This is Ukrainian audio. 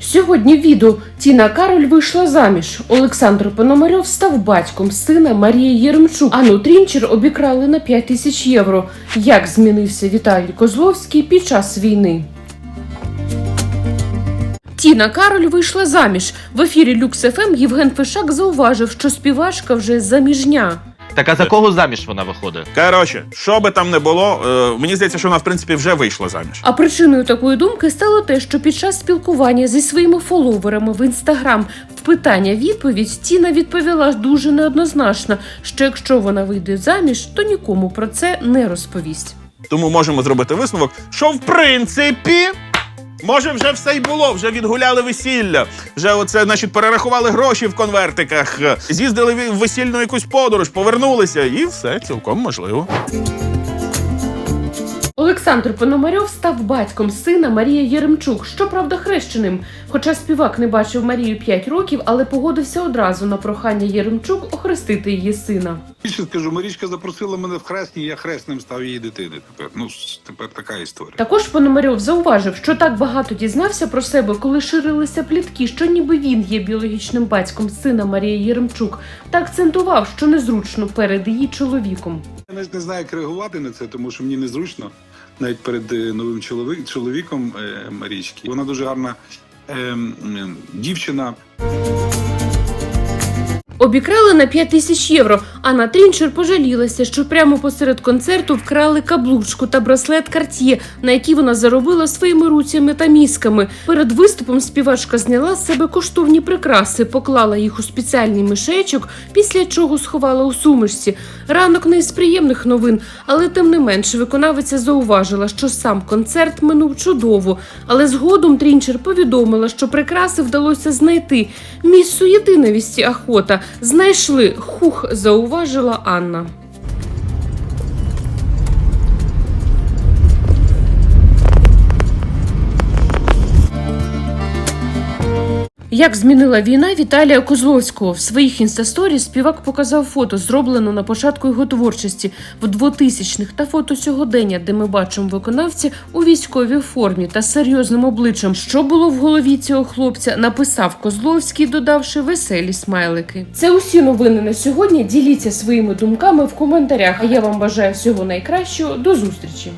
Сьогодні відео Тіна Кароль вийшла заміж. Олександр Пономарьов став батьком сина Марії Єремчук. Ану Трінчер обікрали на 5 тисяч євро. Як змінився Віталій Козловський під час війни? Тіна Кароль вийшла заміж. В ефірі Люкс ФМ Євген Фишак зауважив, що співачка вже заміжня. Так а за кого заміж вона виходить? Коротше, що би там не було, е, мені здається, що вона в принципі вже вийшла заміж. А причиною такої думки стало те, що під час спілкування зі своїми фоловерами в інстаграм в питання відповідь Тіна відповіла дуже неоднозначно, що якщо вона вийде заміж, то нікому про це не розповість. Тому можемо зробити висновок, що в принципі. Може, вже все й було, вже відгуляли весілля, вже оце, значить, перерахували гроші в конвертиках, з'їздили в весільну якусь подорож, повернулися, і все цілком можливо. Олександр Пономарьов став батьком сина Марії Єремчук, щоправда, хрещеним. Хоча співак не бачив Марію 5 років, але погодився одразу на прохання Єремчук охрестити її сина. Більше скажу, Марічка запросила мене в хресні, я хресним став її дитини. Тепер ну тепер така історія. Також Пономарьов зауважив, що так багато дізнався про себе, коли ширилися плітки, що ніби він є біологічним батьком сина Марії Єремчук, та акцентував, що незручно перед її чоловіком. Я навіть не знаю, як реагувати на це, тому що мені незручно навіть перед е, новим чоловік, чоловіком е, Марічки. Вона дуже гарна е, дівчина. Обікрали на 5 тисяч євро. Анна Трінчер пожалілася, що прямо посеред концерту вкрали каблучку та браслет Cartier, на які вона заробила своїми руцями та мізками. Перед виступом співачка зняла з себе коштовні прикраси, поклала їх у спеціальний мішечок, після чого сховала у сумишці. Ранок не із приємних новин, але тим не менш виконавиця зауважила, що сам концерт минув чудово. Але згодом Трінчер повідомила, що прикраси вдалося знайти. Між суєтиневісті охота знайшли хух, зауважила Анна. Як змінила війна Віталія Козловського в своїх інстасторі співак показав фото, зроблене на початку його творчості в 2000-х та фото сьогодення, де ми бачимо виконавця у військовій формі та серйозним обличчям. Що було в голові цього хлопця, написав Козловський, додавши веселі смайлики. Це усі новини на сьогодні. Діліться своїми думками в коментарях. А я вам бажаю всього найкращого. До зустрічі.